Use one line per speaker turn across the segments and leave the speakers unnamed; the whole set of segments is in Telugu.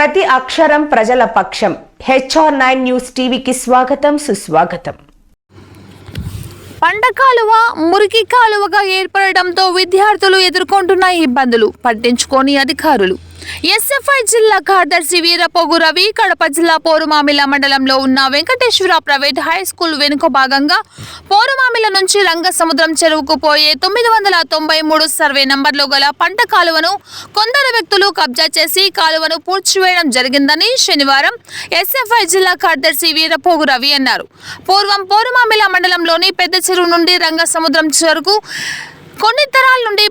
ప్రతి అక్షరం ప్రజల పక్షం. హెచ్ఆర్ నైన్ న్యూస్ టీవీకి స్వాగతం సుస్వాగతం.
పంట కాలువ మురికి కాలువగా ఏర్పడడంతో విద్యార్థులు ఎదుర్కొంటున్న ఇబ్బందులు. పట్టించుకోని అధికారులు. ఎస్ఎఫ్ఐ జిల్లా కార్యదర్శి వీరపోగు రవి కడప జిల్లా పోరుమామిల మండలంలో ఉన్న వెంకటేశ్వర ప్రైవేట్ హై స్కూల్ వెనుక భాగంగా పోరుమామిల నుంచి రంగసముద్రం చెరువుకు పోయే తొమ్మిది వందల తొంభై మూడు సర్వే నంబర్లో గల పంట కాలువను కొందరు వ్యక్తులు కబ్జా చేసి కాలువను పూడ్చివేయడం జరిగిందని శనివారం ఎస్ఎఫ్ఐ జిల్లా కార్యదర్శి వీరపోగు రవి అన్నారు. పూర్వం పోరుమామిల మండలంలోని పెద్ద చెరువు నుండి రంగసముద్రం చెరుకు కొన్ని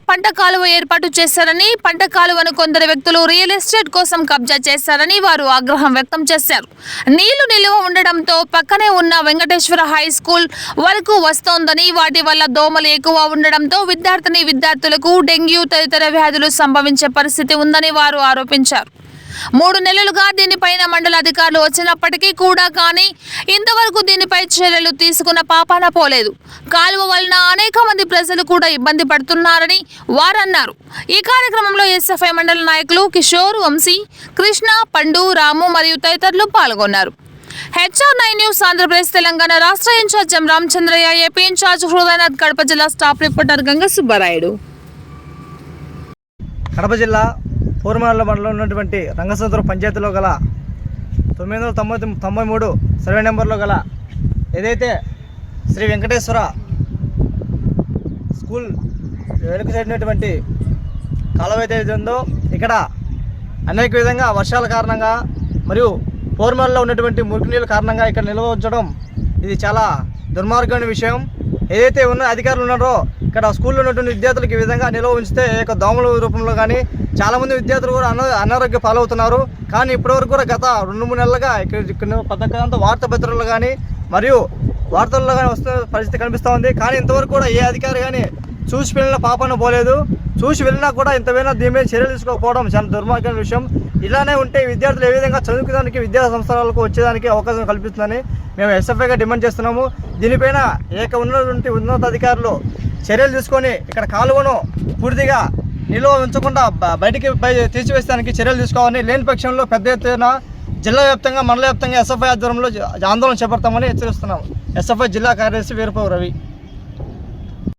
పంట కాలువ ఏర్పాటు చేశారని పంట కాలువను కొందరు వ్యక్తులు రియల్ ఎస్టేట్ కోసం కబ్జా చేశారని వారు ఆగ్రహం వ్యక్తం చేశారు. నీళ్ళు నిలువ ఉండడంతో పక్కనే ఉన్న వెంకటేశ్వర హై స్కూల్ వరకు వస్తోందని వాటి వల్ల దోమలు ఎక్కువ ఉండడంతో విద్యార్థిని విద్యార్థులకు డెంగ్యూ తదితర వ్యాధులు సంభవించే పరిస్థితి ఉందని వారు ఆరోపించారు. మూడు నెలలుగా దీనిపైన మండల అధికారులు వచ్చినప్పటికీ కూడా కానీ ఇంతవరకు దీనిపై చర్యలు తీసుకున్న పాపాన పోలేదు. కాలువ వలన అనేక మంది ప్రజలు కూడా ఇబ్బంది పడుతున్నారని వారన్నారు. ఈ కార్యక్రమంలో ఎస్ఎఫ్ఐ మండల నాయకులు కిషోర్ వంశీ కృష్ణ పండు రాము మరియు తదితరులు పాల్గొన్నారు. HR nine news Andhra Pradesh Telangana రాష్ట్ర incharge M Ramachandraiah AP incharge Hrudayanath Kadapa జిల్లా స్టాఫ్ రిపోర్టర్ గంగ సుబ్బారాయుడు.
కడప జిల్లా పూర్మాల మండలం ఉన్నటువంటి రంగసముద్రం పంచాయతీలో గల తొమ్మిది వందల తొంభై తొమ్మిది- తొంభై మూడు సర్వే నెంబర్లో గల ఏదైతే శ్రీ వెంకటేశ్వర స్కూల్ వెనుక చేరినటువంటి కాలువ ఏదైతే ఉందో ఇక్కడ అనేక విధంగా వర్షాల కారణంగా మరియు పోర్మల్లో ఉన్నటువంటి మురికి నీళ్ళ కారణంగా ఇక్కడ నిల్వ ఉంచడం ఇది చాలా దుర్మార్గమైన విషయం. ఏదైతే ఉన్న అధికారులు ఉన్నారో ఇక్కడ స్కూల్లో ఉన్నటువంటి విద్యార్థులకు ఈ విధంగా నిల్వ ఉంచితే ఈ యొక్క దోమల రూపంలో కానీ చాలామంది విద్యార్థులు కూడా అన అనారోగ్య పాలవుతున్నారు. కానీ ఇప్పటివరకు కూడా గత రెండు మూడు నెలలుగా ఇక్కడ ఇక్కడ పథకంతో వార్తాపత్రికలు కానీ మరియు వార్తల్లో కానీ వస్తున్న పరిస్థితి కనిపిస్తూ ఉంది. కానీ ఇంతవరకు కూడా ఏ అధికారి కానీ చూసి వెళ్ళిన పాపన పోలేదు. చూసి వెళ్ళినా కూడా ఇంతమైనా దీని మీద చర్యలు తీసుకోకపోవడం చాలా దుర్మార్గమైన విషయం. ఇలానే ఉంటే విద్యార్థులు ఏ విధంగా చదువుకోవడానికి విద్యా సంస్థలకు వచ్చేదానికి అవకాశం కల్పిస్తుందని మేము ఎస్ఎఫ్ఐగా డిమాండ్ చేస్తున్నాము. దీనిపైన ఏక ఉన్నటువంటి ఉన్నతాధికారులు చర్యలు తీసుకొని ఇక్కడ కాలువను పూర్తిగా నిల్వ ఉంచకుండా బయటికి బయ తీసివేస్తానికి చర్యలు తీసుకోవాలని లేని పక్షంలో పెద్ద ఎత్తున జిల్లా వ్యాప్తంగా మండల వ్యాప్తంగా ఎస్ఎఫ్ఐ ఆధ్వర్యంలో ఆందోళన చేపడతామని హెచ్చరిస్తున్నాము. ఎస్ఎఫ్ఐ జిల్లా కార్యదర్శి వీరపౌ రవి.